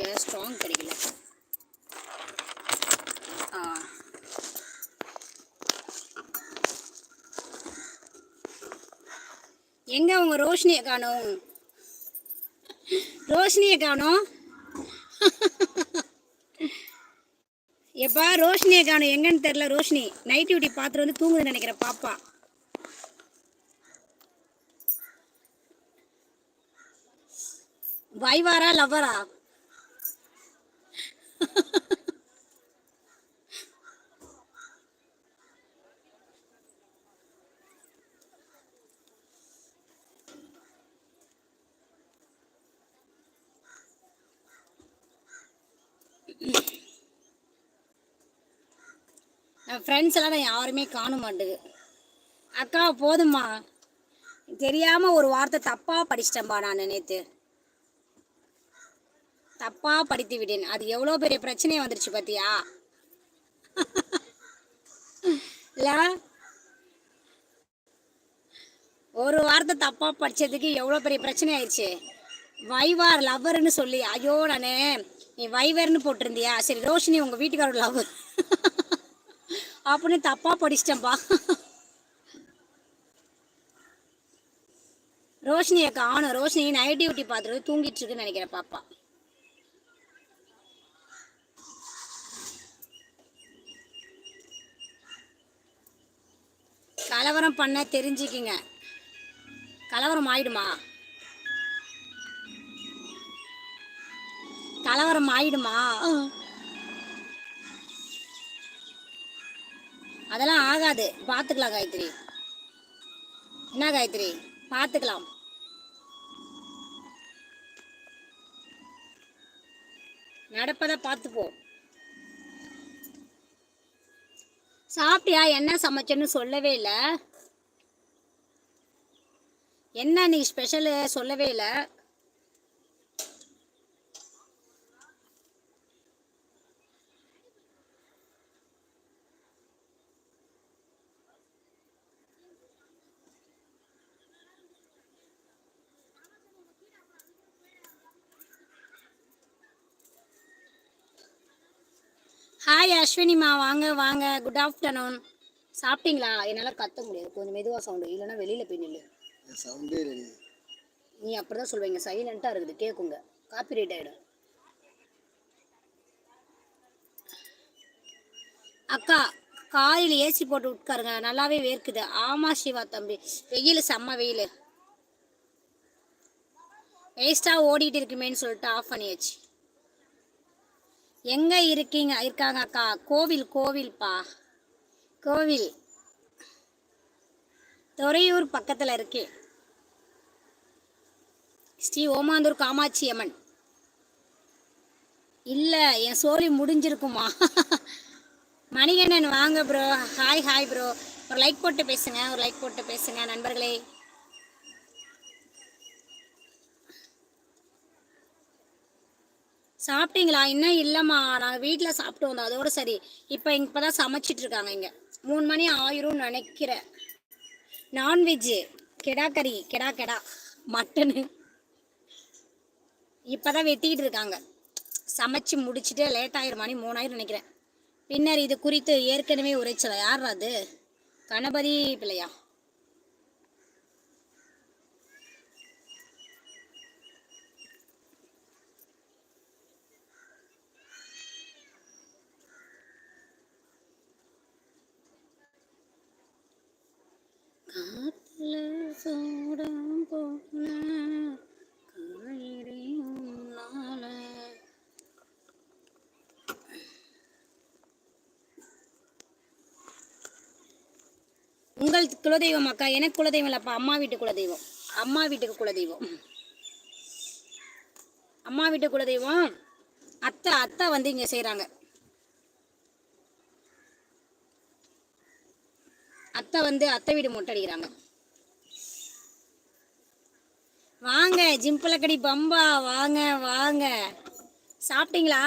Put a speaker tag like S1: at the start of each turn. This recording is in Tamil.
S1: இங்கே ஸ்ட்ராங் கிடைக்கல. ஆ. எங்க அவங்க ரோஷினியை காணும்? ரோஷினியை காணும்? எப்பா ரோஷினியை காணும். எங்கன்னு தெரில ரோஷினி. நைட் டியூட்டி பார்த்துட்டு வந்து தூங்குதுன்னு நினைக்கிறேன் பாப்பா. வைவாரா லவ்வரா என் ஃப்ரெண்ட்ஸ் எல்லாம் நான் யாருமே காண மாட்டேங்குது. அக்கா போதும்மா. தெரியாமல் ஒரு வார்த்தை தப்பாக படிச்சிட்டேன்பா நான் நினைத்து தப்பாக படித்து விட்டேன். அது எவ்வளோ பெரிய பிரச்சனையே வந்துருச்சு பார்த்தியா இல்லை? ஒரு வார்த்தை தப்பாக படித்ததுக்கு எவ்வளோ பெரிய பிரச்சனை ஆயிடுச்சு வைவார் லவ்வர்னு சொல்லி ஐயோ நான் நீ வைவர்னு போட்டிருந்தியா? சரி ரோஷினி உங்கள் வீட்டுக்காரோட லவ்வர் அப்படின்னு தப்பாக படிச்சிட்டேன்ப்பா ரோஷினியை காணும். ரோஷினி நைட் டியூட்டி பார்த்துட்டு தூங்கிட்டு இருக்குன்னு நினைக்கிறேன் பாப்பா. கலவரம் பண்ண தெரிஞ்சுக்கிங்க. கலவரம் ஆயிடுமா? கலவரம் ஆயிடுமா? அதெல்லாம் ஆகாது. பார்த்துக்கலாம் காயத்ரி. என்ன காயத்ரி? பார்த்துக்கலாம். நடப்பதை பார்த்துப்போ. சாப்பிட்டியா? என்ன சமைச்சேன்னு சொல்லவே இல்லை. என்ன நீ ஸ்பெஷலு சொல்லவே இல்லை? ஹாய் அஸ்வினிமா வாங்க வாங்க. குட் ஆஃப்டர்நூன் சாப்பிட்டீங்களா? என்னால் கத்த முடியாது. கொஞ்சம் மெதுவாக சவுண்டு இல்லைன்னா வெளியில் போய் நில்லு.
S2: சவுண்டே இல்லை
S1: நீ அப்படி தான் சொல்வீங்க சைலண்ட்டாக இருக்குது. கேட்குங்க காப்பி ரைட் ஆகிடும் அக்கா காலையில் ஏசி போட்டு உட்காருங்க. நல்லாவே வேர்க்குது. ஆமாம் சிவா தம்பி. வெயில் செம்ம வெயில். வேஸ்ட்டாக ஓடிட்டு இருக்குமேன்னு சொல்லிட்டு ஆஃப் பண்ணியாச்சு. எங்கே இருக்கீங்க? இருக்காங்க அக்கா கோவில் கோவில்ப்பா. கோவில். துறையூர் பக்கத்தில் இருக்கேன் ஸ்ரீ ஓமாந்தூர் காமாட்சி அம்மன். இல்லை என் சோழி முடிஞ்சிருக்குமா? மணிகண்டன் வாங்க ப்ரோ ஹாய் ஹாய் ப்ரோ ஒரு லைக் போட்டு பேசுங்க. ஒரு லைக் போட்டு பேசுங்க நண்பர்களே. சாப்பிட்டீங்களா? இன்னும் இல்லைம்மா? நாங்கள் வீட்டில் சாப்பிட்டு வந்தோம் அதோட சரி. இப்போ இப்போ தான் சமைச்சிட்டு இருக்காங்க இங்கே. மூணு மணி ஆயிரும்னு நினைக்கிறேன் நான்வெஜ்ஜு கெடா கறி. கெடா கெடா. மட்டனு இப்போ தான் வெட்டிக்கிட்டு இருக்காங்க. சமைச்சு முடிச்சுட்டு லேட் ஆயிரம் மணி மூணாயிரம் நினைக்கிறேன். பின்னர் இது குறித்து ஏற்கனவே உரைச்சல யார் அது? கணபதி பிள்ளையா? காத்துல சூடம் போன காயிரே உன்னால. உங்கள் குலதெய்வம் அக்கா எனக்கு குலதெய்வம் இல்லைப்பா அம்மா வீட்டு குலதெய்வம். அம்மா வீட்டுக்கு குலதெய்வம். அம்மா வீட்டு குலதெய்வம். அத்தை அத்தை வந்து இங்கே செய்கிறாங்க அத்தை வந்து அத்தை வீடு மொட்டை அடிக்கிறாங்க. வாங்க ஜிம்பலக்கடி பம்பா வாங்க வாங்க. சாப்பிட்டீங்களா?